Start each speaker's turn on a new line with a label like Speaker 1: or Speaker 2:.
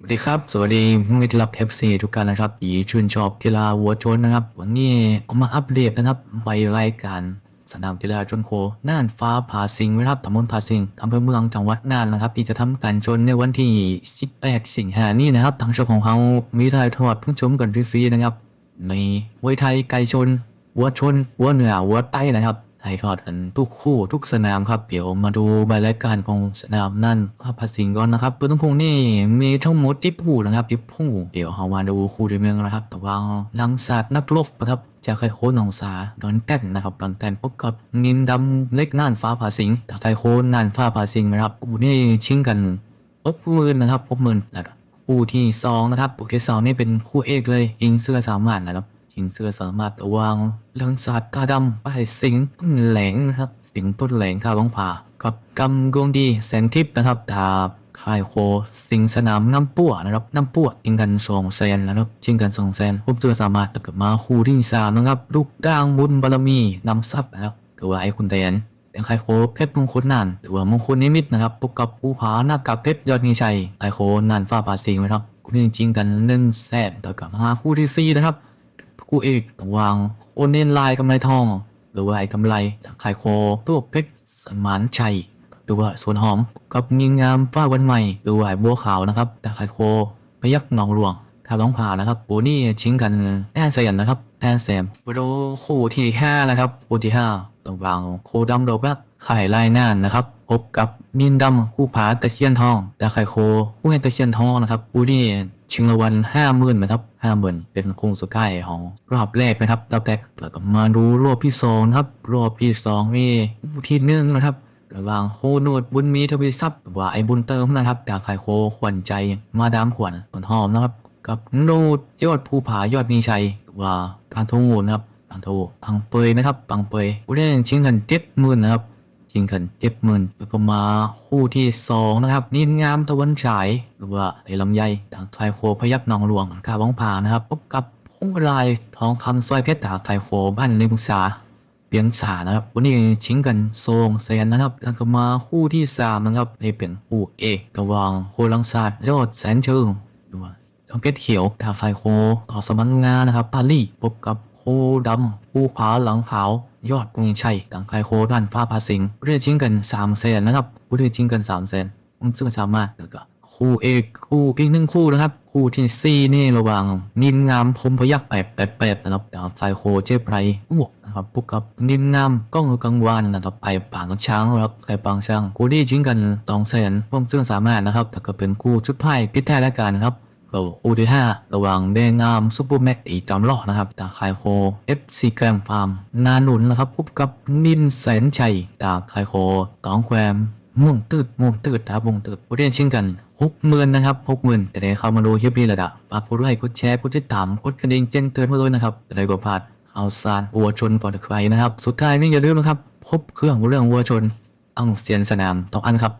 Speaker 1: สวัสดีครับ สวัสดีมิตรรับเอฟซีทุกท่านนะครับที่ชื่นชอบกีฬาวัวชนนะครับ วันนี้เอามาอัปเดตนะครับไปรายการสนามกีฬาชนโค น่านฟ้าผาสิงนะครับตำบลผาสิงอำเภอเมืองจังหวัดน่านนะครับ ที่จะทำการชนในวันที่ 18 สิงหานี้นะครับ ทางช่องของเขามีถ่ายทอดเพิ่งชมกันฟรีๆนะครับ ในมวยไทยไก่ชนวัวชนวัวเหนือวัวใต้นะครับ ถ่ายทอดกันทุกคู่ทุกสนามครับเดี๋ยวมาดูใบรายการของสนามนั่นภาพภาสิงก่อนนะครับเพื่อนทุกคู่นี่มีทั้งหมดที่ผู้นะครับที่ผู้เดี๋ยวเรามาดูคู่ที่เมืองนะครับ แต่ว่าหลังศาสตร์นักรบนะครับจากไคโคนหนองสาดอนแต้นนะครับดอนแต้นพบกับนินดำเล็กน่านฟ้าผาสิงห์จากไคโคนน่านฟ้าผาสิงนะครับคู่นี้ชิงกันพบมื่นะครับพบมื่นะครับคู่ที่สองนะครับคู่ที่สองนี่เป็นคู่เอกเลยยิงเสื้อสามารถนะครับ ยิงเสื้อสามารถวางเรื่องสัตว์ตาดำไปสิงห์ต้นแหลงนะครับ สิงห์ต้นแหลงข้าวบังผากับกำกวงดีแสนทิพย์นะครับดาบคายโค สิงสนามน้ำปั่วนะครับน้ำปั่วยิงกันสองแสนนะครับชิงกันสองแสนพบเสื้อสามารถแล้วก็มาคู่ที่สามนะครับลูกด่างบุญบารมีนำทรัพย์นะครับหรือว่าไอ้คุณแดนเป็นไคโคเพชรมงคลนานหรือว่ามงคลนิมิตนะครับพบกับภูผาหน้ากากเพชรยอดมีชัยไคโคนานฟ้าปาสิงนะครับคู่นี้จริงกันเล่นแซ่บต่อกับมาคู่ที่สี่นะครับ คู่เอกระหวางโอนเนนไลน์กำไรทอง หรือว่าไอ้กำไรจากไคโคตัวเพชรสมานชัยหรือว่าสวนหอมกับมีงามฟ้าวันใหม่หรือว่าไอ้บัวขาวนะครับจากไคโคพยักหนองหลวงถ้าร้องผ่านะครับโอ้นี่ชิงกันแอนเซียนนะครับแอนแซมมาดูคู่ที่ห้านะครับคู่ที่ห้าตรงกลางโคดำโดบักไข่ไล่น่านนะครับพบกับมินดำคู่ผาตะเคียนทองแต่ไข่โคคู่ให้ตะเคียนทองนะครับคู่นี้ ชิงรางวัลห้าหมื่นนะครับห้าหมื่นเป็นโค้งสุดท้ายของรอบแรกนะครับรอบแรกแล้วก็มาดูรอบที่สองนะครับ รอบที่สองนี่ที่หนึ่งนะครับระหว่างโคนูดบุญมีทวีทรัพย์ว่าไอ้บุญเติมนะครับจากไข่โคขวัญใจมาดามขวัญต้นหอมนะครับ กับโนดยอดภูผายอดมีชัยว่าพันทูนะครับพันทูพังเปยนะครับปังเปยผู้เล่นชิงกันเจ็ดหมื่นนะครับ ชิงกันเจ็ดหมื่นแล้วก็มาคู่ที่สองนะครับนินงามตะวันฉายหรือว่าไอ้ลำไยจากไทยโคพยักหนองหลวงกาบ้องผานะครับพบกับพงลายทองคำสร้อยเพชรจากไทยโคบ้านในมุกษาเปียงสานะครับวันนี้ชิงกันโซงแซนนะครับแล้วก็มาคู่ที่สามนะครับในเป็นคู่เอกระหว่างโคลังศาสตร์ยอดแสนเชิงหรือว่าจอมเพชรเขียวทาไฟโคต่อสมันงานนะครับปาลี่พบกับโคดำผู้ผาหลังขาวยอดกรุงชัยต่างไคโคด้านฟ้าพาสิงห์ผู้ได้ชิงกันสามแสนนะครับผู้ได้ชิงกันสามแสนผมซึ่งสามารถแล้วก็คู่เอกคู่อีกหนึ่งคู่นะครับ คู่ที่สี่นี่ระหว่าง นินงามพมพยักแปดแปดแปดนะครับดาวไซโคเจ็บไรอ้วกนะครับพวกกับนินงามก้องกังวานนะครับไปปางช้างนะครับไปปางช้างคู่ที่ชิงกันตองแสนผมซึ่งสามารถนะครับแต่ก็เป็นคู่ชุดไพ่พิษแท้และกันนะครับ เราคู่ที่ห้าระหว่างแดงงามซุปเปอร์แม็กอีจอมลอกนะครับจากไคโค FC แกรมฟาร์ม นาหนุนนะครับพบกับนินแสนชัยจากไคโคตองแควมม่วงตืดม่วงตืดครับม่วงตืดผู้เล่นชิงกันหกหมื่นนะครับหกหมื่นแต่ได้เข้ามาดูคลิปนี้แหละดะฝากกดไลค์กดแชร์กดติดตามกดกระดิ่งแจ้งเตือนมาด้วยนะครับจะได้บ่พลาดเอาสารวัวชนก่อนใครนะครับ สุดท้ายนี่อย่าลืมนะครับ พบเครื่องเรื่องวัวชนต้องเสียนสนามต้องอันครับ